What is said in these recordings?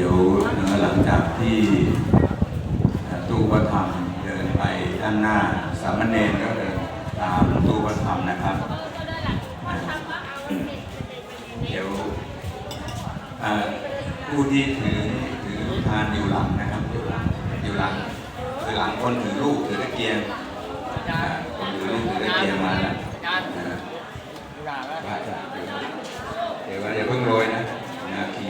เดี๋ยวหลังจากที่ตู้วัฒธรรมเดินไปด้านหน้า สามเณรก็เดินตามตู้วัฒธรรมนะครับ เดี๋ยวผู้ที่ถือถือทานอยู่หลังนะครับอยู่หลังอยู่หลังคือหลังคนถือลูกถือตะเกียงคนถือลูกถือตะเกียงมาแล้วอ่าว่าจะเดี๋ยวเดี๋ยวเพิ่งโรยนะนาที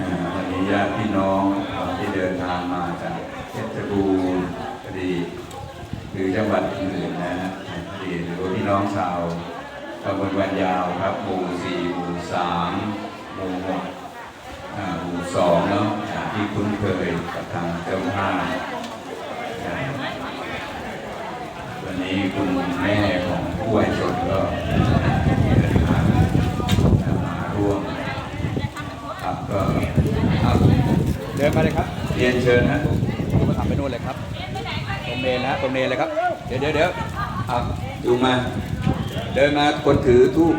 อ่าวันนี้ ญาติพี่น้องที่เดินทางมาจากเพชรบูรณ์พอดีหรือจังหวัดอื่นนะฮะพอดีหรือว่าพี่น้องชาวตำบลวันยาวครับหมู่สี่หมู่สามหมู่หกอ่าหมู่สองเนาะที่คุ้นเคยกับทางเจ้าภาพอ่าวันนี้คุณแม่ของผู้วายชนก็เดินทางมาร่วม ครับก็ครับเดินมาเลยครับเรียนเชิญนะดูมาทำไปนู่นเลยครับตรงเมนนะตรงเมนเลยครับ เดี๋ยวเดี๋ยวเดี๋ยวครับดูมา เดินมาคนถือทูบ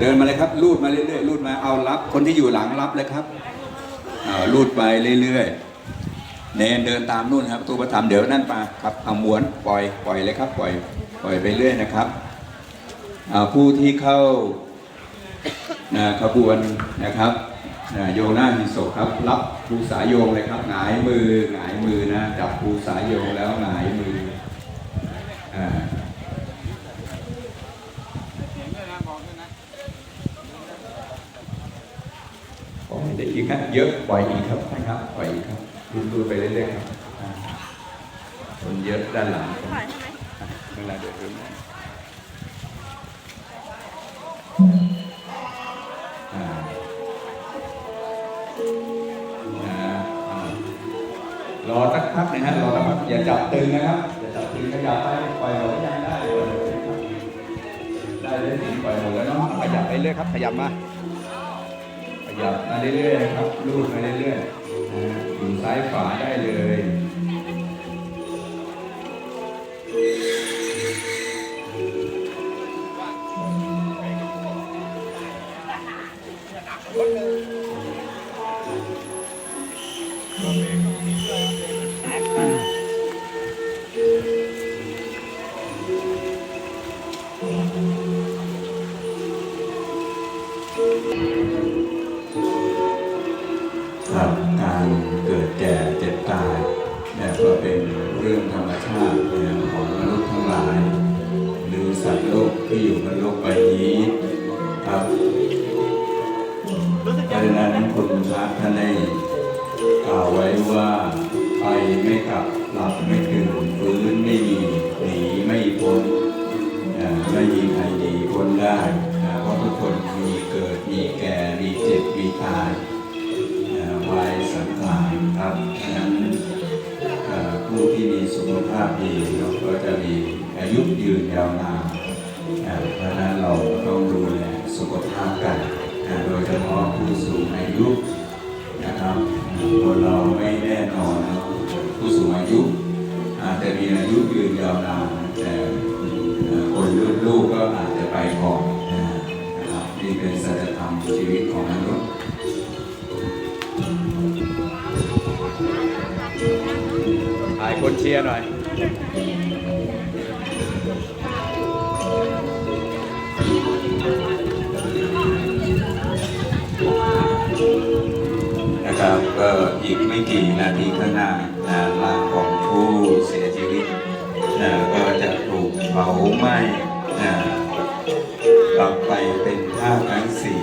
เดินมาเลยครับลูดมาเรื่อยๆลูดมาเอารับ คนที่อยู่หลังรับเลยครับลูดไปเรื่อยๆเนนเดินตามนู่นครับตู้ประธรรมเดี๋ยวนั่นมาครับเอาม้วนปล่อยปล่อยเลยครับ ปล่อยปล่อยไปเรื่อยนะครับผู้ที่เข้าขบวนนะครับ โยงหน้าหิศพครับ รับภูสายโยงเลยครับหงายมือหงายมือนะจับภูสายโยงแล้วหงายมืออ่าปล่อยได้อีกครับเยอะปล่อยอีกครับนะครับปล่อยอีกครับดูดูไปเรื่อยๆครับอ่าคนเยอะด้านหลังคนเวลาเดือดร้อน รอสักพักนะฮะรอสักพักอย่าจับตึงนะครับอย่าจับตึงขยับไปปล่อยหมดยังได้เลยได้เลยปล่อยหมดแล้วเนาะขยับไปเรื่อยครับ ขยับมาขยับมาเรื่อยๆครับลูบมาเรื่อยๆนะฮะอยู่ซ้ายขวาได้เลย ครับการเกิดแก่เจ็บตายเนี่ยก็เป็นเรื่องธรรมชาติของมนุษย์ทั้งหลาย หรือสัตว์โลกที่อยู่บนโลกใบนี้ครับเพราะฉะนั้นคุณพระท่านได้กล่าวไว้ว่าไปไม่กลับหลับไม่ถึงฟื้นไม่มีหนีไม่พ้นไม่มีใครหนีพ้นได้ ด มีแก่ มีเจ็บ มีตายวายสังขารครับฉะนั้นผู้ที่มีสุขภาพดีเราก็จะมีอายุยืนยาวนานอ่าเพราะนั้นเราต้องดูแลสุขภาพกัน โดยเฉพาะผู้สูงอายุนะครับคนเราไม่แน่นอนนะผู้สูงอายุอาจจะมีอายุยืนยาวนานแต่คนรุ่นลูกก็อาจจะไปก่อน ชีวิตของมนุษย์ถ่ายคนเชียร์หน่อยนะครับก็อีกไม่กี่นาทีข้างหน้านะร่างของผู้เสียชีวิตนะก็จะถูกเผาไหม้นะกลับไปเป็นธาตุทั้งสี่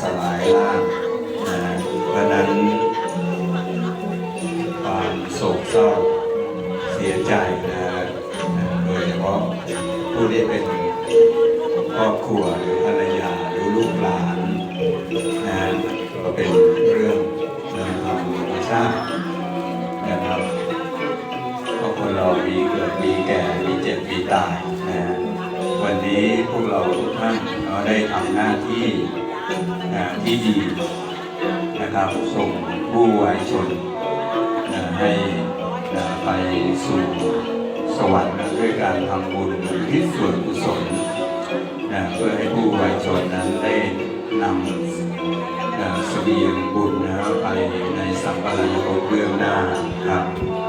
สลายร่างนะเพราะนั้น ที่ดีนะครับส่งผู้วายชนนะให้นะไปสู่สวรรค์ด้วยการทำบุญที่ส่วนกุศลนะเพื่อให้ผู้วายชนนั้นได้นำนะเสบียงบุญนะไปในสัมปรายภพเบื้องหน้าครับ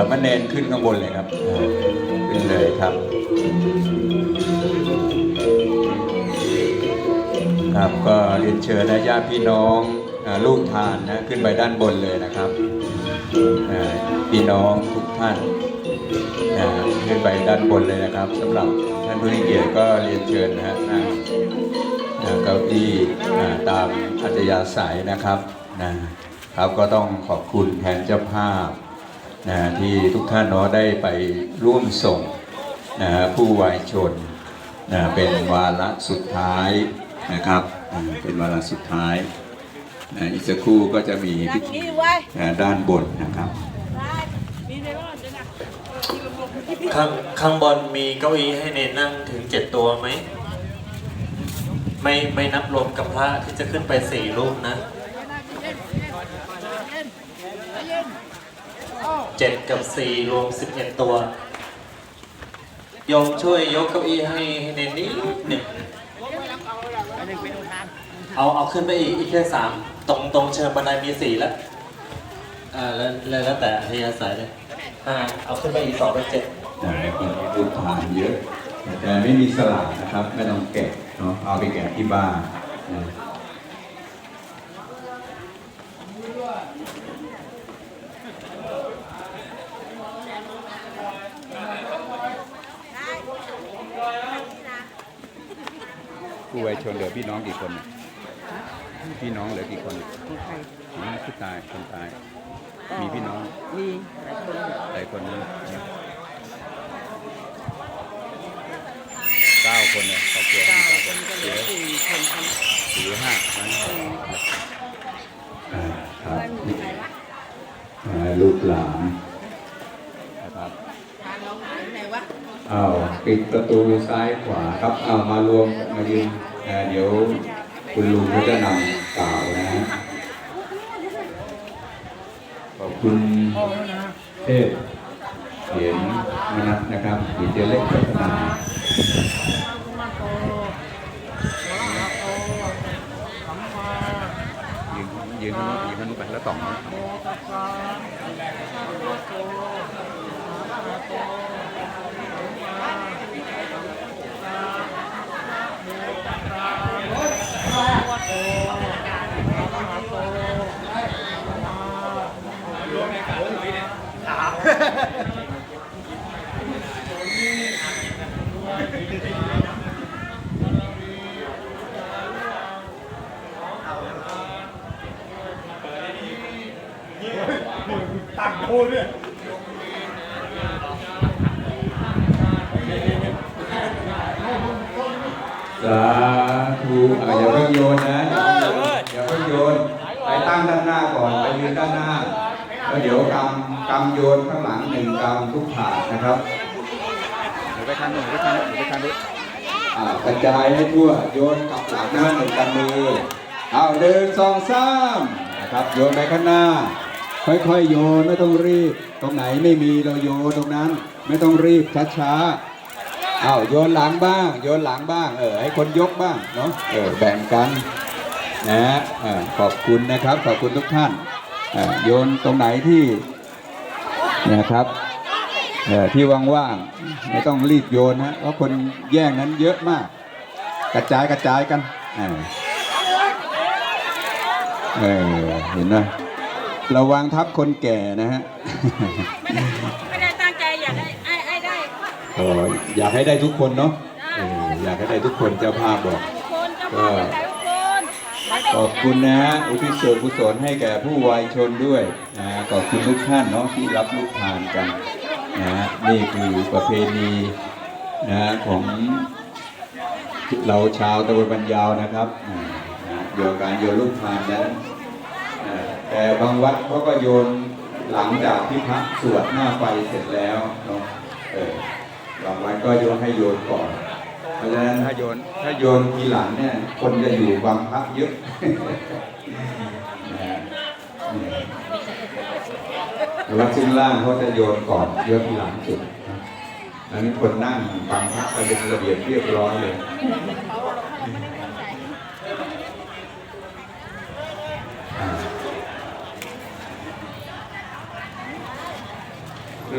ามเณรขึ้นข้างบนเลยครับ ขึ้นเลยครับ ครับก็เรียนเชิญนะญาติพี่น้องลูกทานนะขึ้นไปด้านบนเลยนะครับพี่น้องทุกท่านขึ้นไปด้านบนเลยนะครับสำหรับท่านผู้มีเกียรติก็เรียนเชิญนะฮะนั่งอ่าเก้าอี้ตามอัธยาศัยนะครับนะครับก็ต้องขอบคุณแทนเจ้าภาพ นะที่ทุกท่านเนาะได้ไปร่วมส่งนะผู้วายชนนะเป็นวาระสุดท้ายนะครับอ่าเป็นวาระสุดท้ายนะอีกสักครู่ก็จะมีพิธีอ่าด้านบนนะครับ ข้างข้างบนมีเก้าอี้ให้เนนนั่งถึงเจ็ดตัวไหม ไม่ไม่นับรวมกับพระที่จะขึ้นไปสี่รูปนะ เจ็ดกับสี่รวมสิบเอ็ดตัว โยมช่วยยกเก้าอี้ให้ให้เนนนิดหนึ่งเอาเอาขึ้นไปอีกอีกแค่สามตรงตรงเชิงบันไดมีสี่แล้วอ่าแล้วแล้วแล้วแต่ให้อาศัยเลยอ่าเอาขึ้นไปอีกสองเป็นเจ็ดนะคนที่รูปทานเยอะ แต่ไม่มีสลากนะครับ ไม่ต้องแกะเนาะเอาไปแกะที่บ้านนะ ผู้วายชนเหลือพี่น้องกี่คนน่ะพี่น้องเหลือกี่คนอ๋อผู้ตายคนตาย มีพี่น้องมีหลายคนหลายคนนะเก้าคนเลยครอบครัวมีเก้าเก้าคคนนก็เหเหลืลืออสี่คนทำสี่หรือห้านะอ่าครับนี่อ่าลูกหลานนะครับทานน้องหายไหนวะเอา ปิดประตูซ้ายขวาครับ เอามารวมมายืนอ่าเดี๋ยวคุณลุงก็จะนำกล่าวนะฮะขอบคุณเทพเหรียญมนัสนะครับผีเจเล็กพัฒนายืนยืนข้างนู้นยืนข้างนู้นไปแล้วต่อง นะสาธุอะอย่าเพิ่งโยนนะ อย่าเพิ่งโยน ไปตั้งด้านหน้าก่อน ไปยืนด้านหน้า แล้วเดี๋ยวกำกำโยนข้างหลังหนึ่งกำทุกถาดนะครับหรือไปทางนู้นหรือไปทางนู้นหรือไปทางนู้นอ่ากระจายให้ทั่วโยนกลับหลังหน้าหนึ่งกำมือเอาหนึ่งสองสามนะครับโยนไปข้างหน้า ค่อยๆโยนไม่ต้องรีบ ตรงไหนไม่มีเราโยนตรงนั้น ไม่ต้องรีบช้าๆเอาโยนหลังบ้าง โยนหลังบ้างเออให้คนยกบ้างเนาะเออแบ่งกันนะเออขอบคุณนะครับ ขอบคุณทุกท่านเออ โยนตรงไหนที่นะครับเออที่ว่างๆไม่ต้องรีบโยนนะเพราะคนแย่งนั้นเยอะมาก กระจายกระจายกันอ่าเออเห็นไหมระวังทับคนแก่นะฮะไม่ได้ตั้งใจอยากให้ไอ้ไอ้ได้ก็อยากให้ได้ทุกคนเนาะเอออยากให้ได้ทุกคนเจ้าภาพบอกทุก ขอบคุณนะ อุทิศส่วนกุศลให้แก่ผู้วายชนด้วยนะขอบคุณทุกท่านเนาะที่รับลูกทานกันนะนี่คือประเพณีนะของเราชาวตะบนบันยาวนะครับโยนการโยนลูกทานนั้นแต่บางวัดเขาก็โยนหลังจากที่พระสวดหน้าไฟเสร็จแล้วเนาะบางวัดก็โยนให้โยนก่อน เพราะฉะนั้นถ้าโยนถ้าโยนทีหลังเนี่ยคนจะอยู่บางพระเยอะนะฮะเนี่ยวัดชิ้นล่างเขาจะโยนก่อนโยนทีหลังสุดนะอันนี้คนนั่งบางพระก็เป็นระเบียบเรียบร้อยเลยอ่า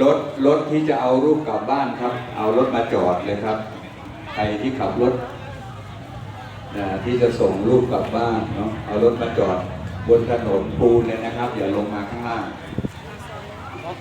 รถรถที่จะเอารูปกลับบ้านครับ เอารถมาจอดเลยครับ ใครที่ขับรถนะที่จะส่งลูกกลับบ้านเนาะเอารถมาจอดบนถนนปูนเลยนะครับ อย่าลงมาข้างล่างทุก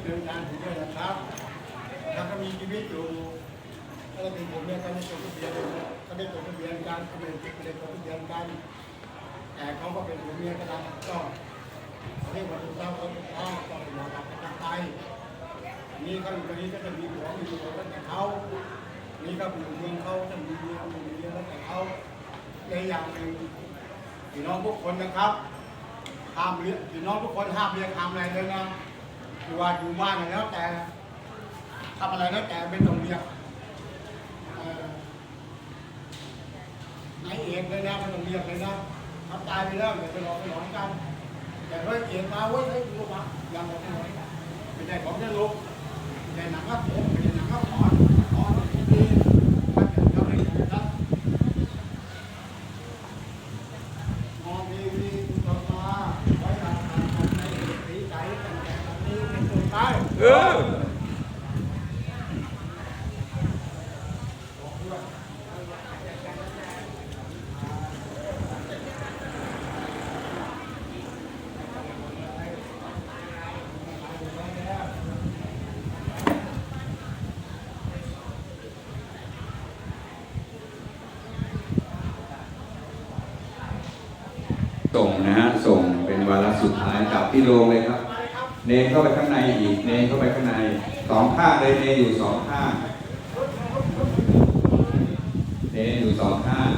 ค นเริ่มเดินทางถึงด้วยนะครับถ้าเขามีชีวิตอยู่ถ้าเราเป็นผมเนี่ยก็ได้จดทะเบียนก็ได้จดทะเบียนกันก็เป็นติดเลยจดทะเบียนกันแต่เขาก็เป็นผมเนี่ยก็ได้ก็เรียกว่าถูกต้องก็ถูกต้องก็เป็นหมอกับกันไปนี่เขาอยู่ตรงนี้ก็จะมีหัวมีหัวแล้วแต่เขานี่ก็อยู่เมืองเขาจะมีเมียมีเมียแล้วแต่เขาในอย่างหนึ่งพี่น้องทุกคนนะครับห้ามเลี้ยงพี่น้องทุกคนห้ามเลี้ยงห้ามอะไรเลยนะ อยู่ว่าอยู่บ้านอะไรแล้วแต่ทำอะไรแล้วแต่ไม่ตรงเลี้ยงเอ่อนายเอกเลยนะไม่ตรงเลี้ยงเลยนะทำตายไปแล้วอย่าไปหลอกไปหลอนกันแต่ว่าเอกมาเว้ยเฮ้ยดูมายังบอกไม่ไหวไม่ใช่ของจะลุกไม่ใช่หนังครับผมใช่หนังก็ถอนถอนดีๆมันจะทำให้ดีครับ มองดีดีตรงมาไว้ตามทางของในสีใจตั้งแต่ตอนนี้เป็นต้นไป เออ ส่งนะฮะส่งเป็นวาระสุด ที่โรงเลยครับ เนนเข้าไปข้างในอีก เนนเข้าไปข้างในสองข้างเลยเนนอยู่สองข้างเนนอยู่สองข้าง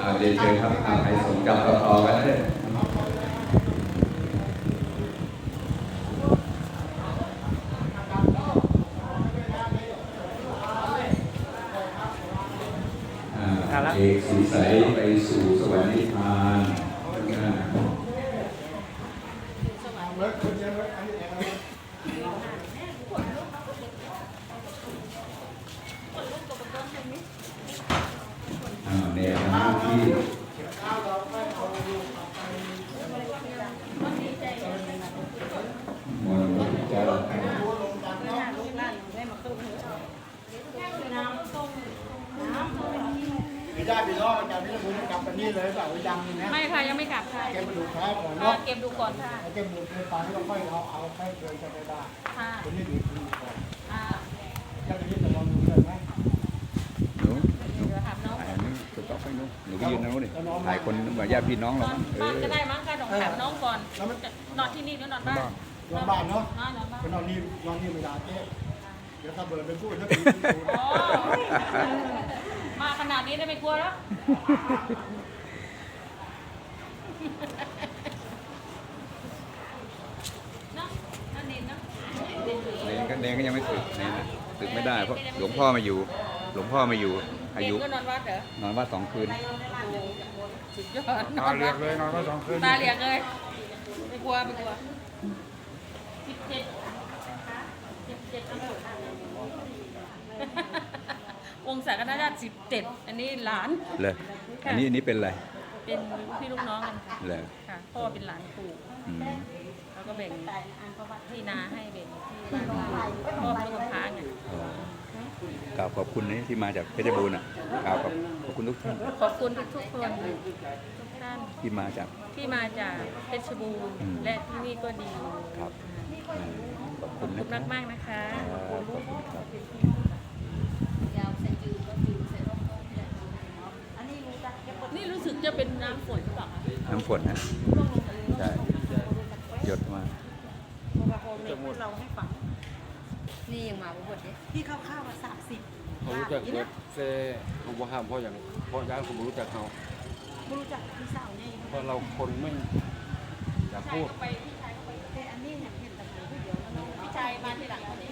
อ่าเรียนเชิญครับอ่าใครสนจับต่อๆกันเลยอ่าเอกสีใสไปสู่สวรรค์นิพพานอ่า เลิกคนเดียวเลิกอันนี้เอง อ่าในทางที่มนต์จะรับกัน ไม่ได้พี่น้องอาจารย์พี่ คุณกลับไปนี่เลยเปล่ายังนะไม่ค่ะยังไม่กลับค่ะเก็บกระดูกแพ้ก่อนเออเนาะเก็บดูก่อนค่ะเก็บกระดูกในปากที่เราค่อยเอาเอาไปเดินจะไปได้ค่ะคนนี้ดูดูก่อนอ่าจะไปยึดแต่ลองดูเลยไหมหนูหนูเดี๋ยวถามน้องถ่ายอันนี้ถูกต้องไปหนูหนูไปยืนนะนู้นดิถ่ายคนนึกว่าญาติพี่น้องเรานอนมั้งเอบ้านอก็ได้มั้งค่ะต้องถามน้องก่อนจะนอนที่นี่หรือนอนบ้านนอนบ้านเนาะนอนนอนบ้านไปนอนนี่นอนนี่ไม่ได้เจ๊เดี๋ยวถ้าเบิร์ดไปพูดถ้าผีอ๋อมาขนาดนี้ได้ไม่กลัวแล้ว เนนก็เนนก็ยังไม่สึกเนนนะสึกไม่ได้เพราะหลวงพ่อมาอยู่ หลวงพ่อมาอยู่ อายุก็นอนวัดเหรอนอนว่าสองคืนสุดยอดตาเรียกเลยนอนมาสองคืนตาเหลียกเลยไม่กลัวไม่กลัวสิบเจ็ดสิบเจ็ดอันวงศาคณะราชสิบเจ็ดอันนี้หลาน เลยอันนี้อันนี้เป็นอะไร เป็นพี่ลูกน้องกันค่ะเลยค่ะพ่อเป็นหลานปู่อืมแล้วก็แบ่งที่นาให้แบ่งที่บ้านพ่อเป็นลูกค้าไงอ๋อกล่าวขอบคุณนะที่มาจากเพชรบูรณ์อะกล่าวขอบขอบคุณทุกท่านขอบคุณทุกๆคนทุกท่านที่มาจาก ที่มาจากเพชรบูรณ์อืม และที่นี่ก็ดีครับอืมขอบคุณขอบนะคุณครับมากๆนะคะ ครับขอบคุณครับ นี่รู้สึก จะเป็นน้ำฝนหรือเปล่าคะน้ำฝนนะใช่หยดมาเราให้ฟังนี่ยังมาบ่หมดเนี่ยที่เข้าวๆมาสามสิบเขารู้จักเว็บเซ่เขาบอกห้ามเพราะอย่างเพราะย้ายผมรู้จักเขาไม่รู้จักพี่สาวเนี่ยเพราะเราคนไม่อยากพูดไปพี่ชายก็ไปแต่อันนี้เห็นเห็นแต่หนูผู้เดียวแล้วพี่ชายมาทีหลังคนนี้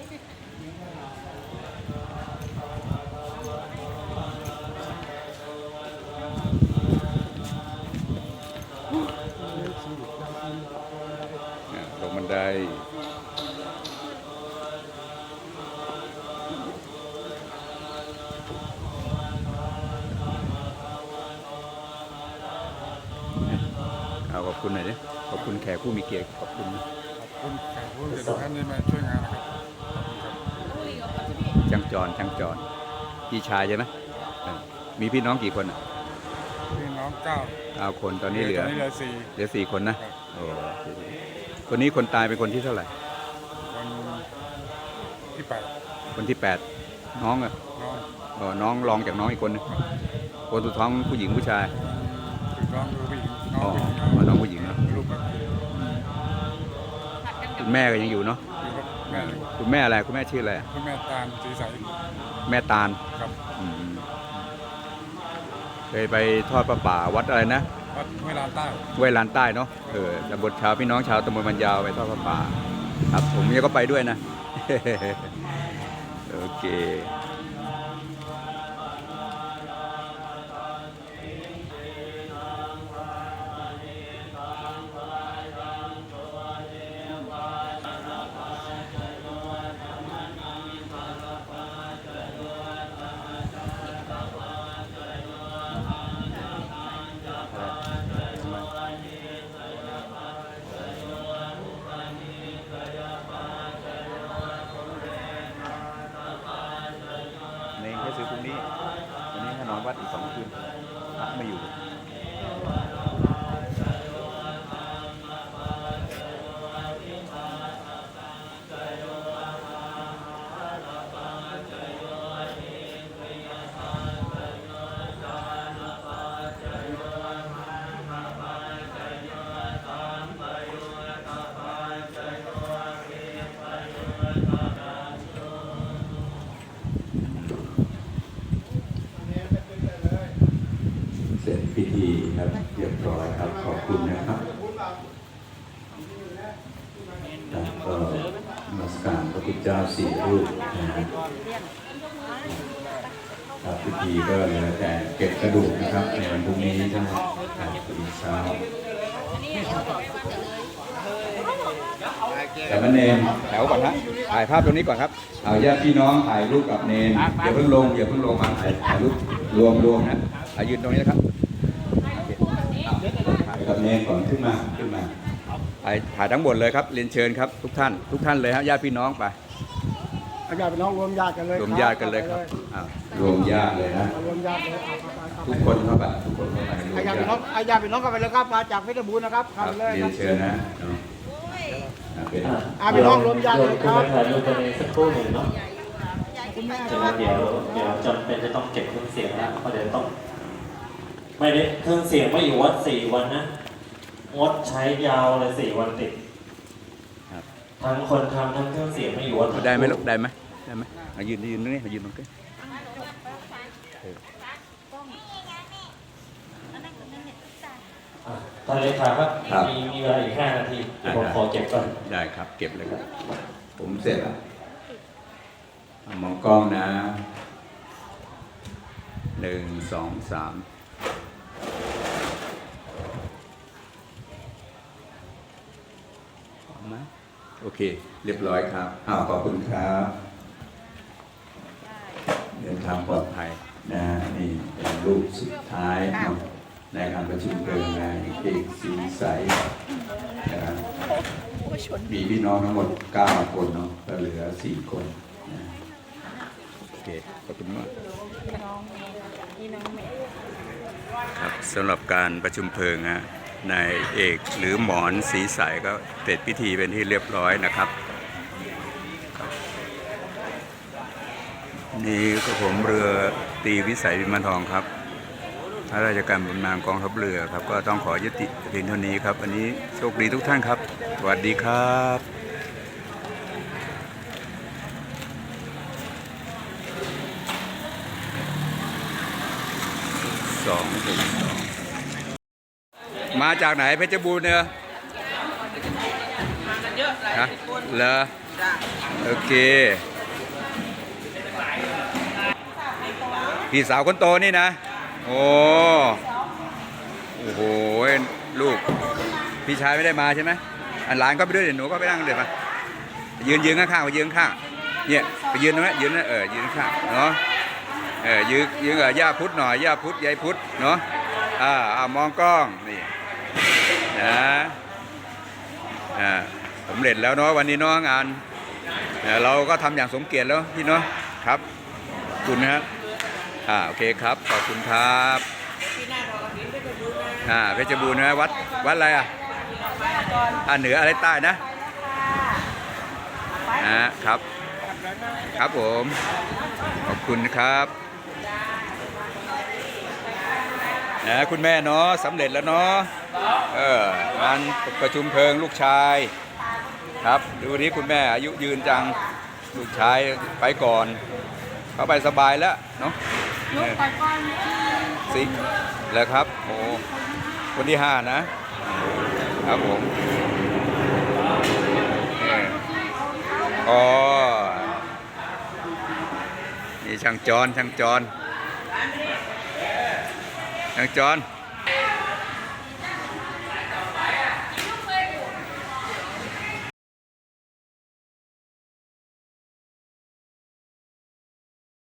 ผู้มีเกียรติขอบคุณคุณแขกผู้เกียรติทุกท่านที่มาช่วยงานนะครับจังจรจังจรพี่ชายใช่ไหมเออมีพี่น้องกี่คนอะพี่น้องเก้าเก้าคนตอนนี้เหลือตอนนี้เหลือสี่เหลือสี่คนนะโอ้คนนี้คนตายเป็นคนที่เท่าไหร่คนที่แปดคนที่แปดน้องอะน้องอ๋อน้องรองจากน้องอีกคนหนึงคนสุดท้องผู้หญิงผู้ชายถึงน้องดูผู้หญิงน้อ๋อองผู้หญิงอ๋อน้องผู้หญิงเนาะลูกกับคุณ แม่ก็ยังอยู่เนาะอยู่กับแม่คุณแม่อะไรคุณแม่ชื่ออะไรคุณแม่ตาลสีใสแม่ตาลครับอืมเคยไปทอดประป่าวัดอะไรนะวัดห้วยลานใต้ห้วยลานใต้เนาะเออตำบลชาวพี่น้องชาวตำบลบรรยาวไปทอดประป่า ครับผมเนี่ยก็ไปด้วยนะ โอเค ก็เหลือแต่เก็บกระดูกนะครับในวันพรุ่งนี้ใช่ไหมครับตื่นเช้าแต่มาเนนแถวก่อนฮะถ่ายภาพตรงนี้ก่อนครับเอาญาติพี่น้องถ่ายรูปกับเนนอย่าเพิ่งลงอย่าเพิ่งลงมาถ่ายถ่ายรูปรวมรวมนะถ่ายยืนตรงนี้นะครับถ่ายกับเนนก่อนขึ้นมาขึ้นมาถ่ายถ่ายทั้งหมดเลยครับเรียนเชิญครับทุกท่านทุกท่านเลยฮะญาติพี่น้องไปอาญาติพี่น้องรวมญาติกันเลยรวมญาติกันเลยครับอ้าว รวมญาติเลยนะ รวมญาติเลยอะไปๆๆทุกคนเข้าไปทุกคนเข้าไปรวมอาญาญาติพี่น้องติอาญาติพี่น้องกันไปเลยครับมาจากเพชรบูรณ์นะครับครัเข้าบไปเลยเรียคนรับเชิญนะเนาะอะเป็นอะพี่น้องรวมญาติเลยครับถ่ายรูปกันในสักครู่หนึ่งเนาะคุณแม่ฉะนั้นเดี๋ยวเดี๋ยวจำเป็นจะต้องเก็บเครื่องเสียงแล้วเพราะเดี๋ยวต้อง ไม่ได้เครื่องเสียงไม่อยู่วัดสี่วันนะงดใช้ยาวเลยสี่วันติดครับทั้งคนทำทั้งเครื่องเสียงไม่อยู่วัด ได้ไหมลูกได้ไหมได้ไหมมายืนยืนตรงนี้มายืนตรงนี้เออ อะ ท่านเลขาครับ มีมีเวลาอีกห้านาทีเดี๋ยวผมขอเก็บก่อน ได้ครับ เก็บเลยครับ ผมเสร็จแล้วอะมองกล้องนะหนึ่งสองสามพร้อมไหมโอเค เรียบร้อยครับอ้าวขอบคุณครับ เดินทางปลอดภัยนะนี่เป็นรูปสุดท้ายเนาะ ในการประชุมเพลิงนายเอกสีใสนะครับมีพี่น้องทั้งหมด 9 คนเนาะก็เหลือ 4 คนนะโอเค ขอบคุณมากครับสำหรับการประชุมเพลิงฮะนายเอกหรือหมอนสีใสก็เสร็จพิธีเป็นที่เรียบร้อยนะครับ นี่ก็ผมเรือตีวิสัยวิมานทองครับ ข้าราชการบำนาญกองทัพเรือครับ ก็ต้องขอยุติเพียงเท่านี้ครับ อันนี้โชคดีทุกท่านครับ สวัสดีครับสองหนึ่งสองมาจากไหนเพชรบูรณ์เนี่ยฮะเหรอโอเค พี่สาวคนโตนี่นะ โอ้โอ้โหลูก พี่ชายไม่ได้มาใช่ไหมอันหลานก็ไปด้วยเดี๋ยวหนูก็ไปนั่งเดี๋ยวมายืนยืนข้างๆไปยืนข้างเนี่ยไปยืนตรงนั้ยืนนะเออยืนข้างเนาะเออยืนยืนกับย่าพุทธหน่อยย่าพุทธยายพุทธเนาะอ่าอ่ามองกล้องนี่นะอ่าสำเร็จแล้วเนาะวันนี้เนาะงานเอ่เราก็ทำอย่างสมเกียรติแล้วพี่เนาะครับขอบคุณนะครับ อ่าโอเคครับ ขอบคุณครับอ่าเพชรบูรณ์นะวัดวัดอะไรอะอ่าเหนืออะไรใต้นะนะครับ ครับผม ขอบคุณครับนะคุณแม่เนาะสำเร็จแล้วเนาะเอองานประชุมเพลิงลูกชาย ครับ ดูนี้คุณแม่อายุยืนจังลูกชายไปก่อน เข้าไปสบายแล้วเนาะลูกไปก่อนสิแล้วครับโอ้คนที่ห้านะ ครับผมเอออ๋อนี่ช่างจรช่างจรช่างจร